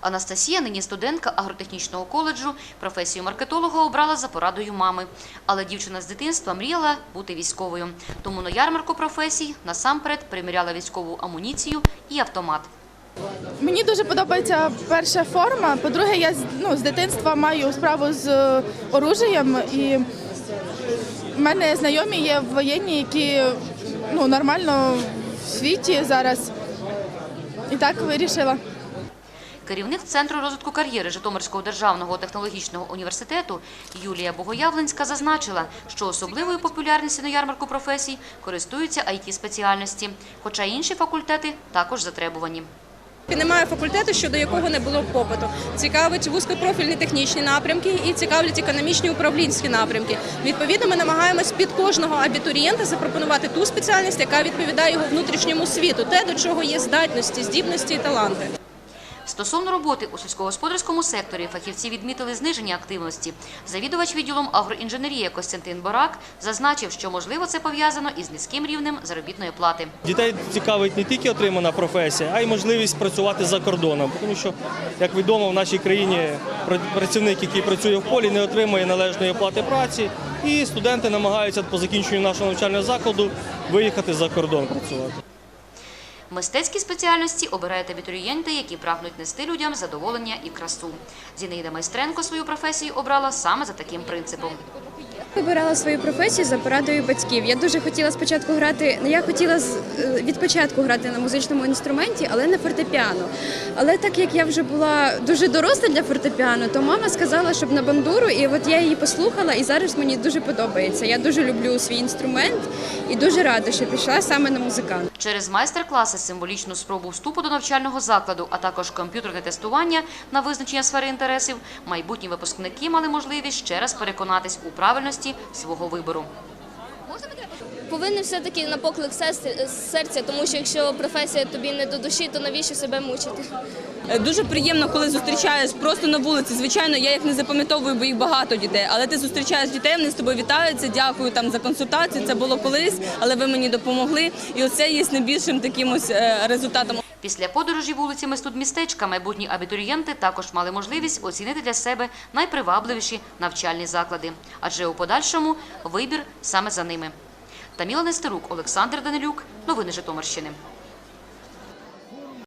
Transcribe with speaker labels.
Speaker 1: Анастасія, нині студентка агротехнічного коледжу, професію маркетолога обрала за порадою мами. Але дівчина з дитинства мріяла бути військовою. Тому на ярмарку професій насамперед приміряла військову амуніцію і автомат.
Speaker 2: Мені дуже подобається перша форма. По-друге, я ну, з дитинства маю справу з оружієм, і в мене знайомі є воєнні, які ну, нормально в світі зараз. І так вирішила.
Speaker 1: Керівник Центру розвитку кар'єри Житомирського державного технологічного університету Юлія Богоявленська зазначила, що особливою популярністю на ярмарку професій користуються IT-спеціальності, хоча інші факультети також затребувані.
Speaker 3: Немає факультету, щодо якого не було попиту. Цікавить вузькопрофільні технічні напрямки і цікавлять економічні управлінські напрямки. Відповідно, ми намагаємось під кожного абітурієнта запропонувати ту спеціальність, яка відповідає його внутрішньому світу, те, до чого є здатності, здібності і таланти.
Speaker 1: Стосовно роботи у сільськогосподарському секторі фахівці відмітили зниження активності. Завідувач відділом агроінженерії Костянтин Борак зазначив, що можливо це пов'язано із низьким рівнем заробітної плати.
Speaker 4: Дітей цікавить не тільки отримана професія, а й можливість працювати за кордоном. Тому що, як відомо, в нашій країні працівник, який працює в полі, не отримує належної оплати праці, і студенти намагаються по закінченню нашого навчального закладу виїхати за кордон працювати.
Speaker 1: Мистецькі спеціальності обирають абітурієнти, які прагнуть нести людям задоволення і красу. Зінаїда Майстренко свою професію обрала саме за таким принципом.
Speaker 5: Вибирала свою професію за порадою батьків. Я дуже хотіла спочатку грати. Я хотіла е, від початку грати на музичному інструменті, але на фортепіано. Але так як я вже була дуже доросла для фортепіано, то мама сказала, щоб на бандуру, і от я її послухала, і зараз мені дуже подобається. Я дуже люблю свій інструмент і дуже рада, що пішла саме на музикант.
Speaker 1: Через майстер-класи, символічну спробу вступу до навчального закладу, а також комп'ютерне тестування на визначення сфери інтересів, майбутні випускники мали можливість ще раз переконатись у правильності свого вибору.
Speaker 6: Повинен все-таки на поклик серця, тому що якщо професія тобі не до душі, то навіщо себе мучити?
Speaker 7: Дуже приємно, коли зустрічаєш просто на вулиці. Звичайно, я їх не запам'ятовую, бо їх багато дітей. Але ти зустрічаєш дітей, вони з тобою вітаються. Дякую там за консультацію. Це було колись, але ви мені допомогли. І оце є найбільшим таким ось е, результатом.
Speaker 1: Після подорожі вулицями студмістечка майбутні абітурієнти також мали можливість оцінити для себе найпривабливіші навчальні заклади, адже у подальшому вибір саме за ними. Таміла Нестерук, Олександр Данилюк. Новини Житомирщини.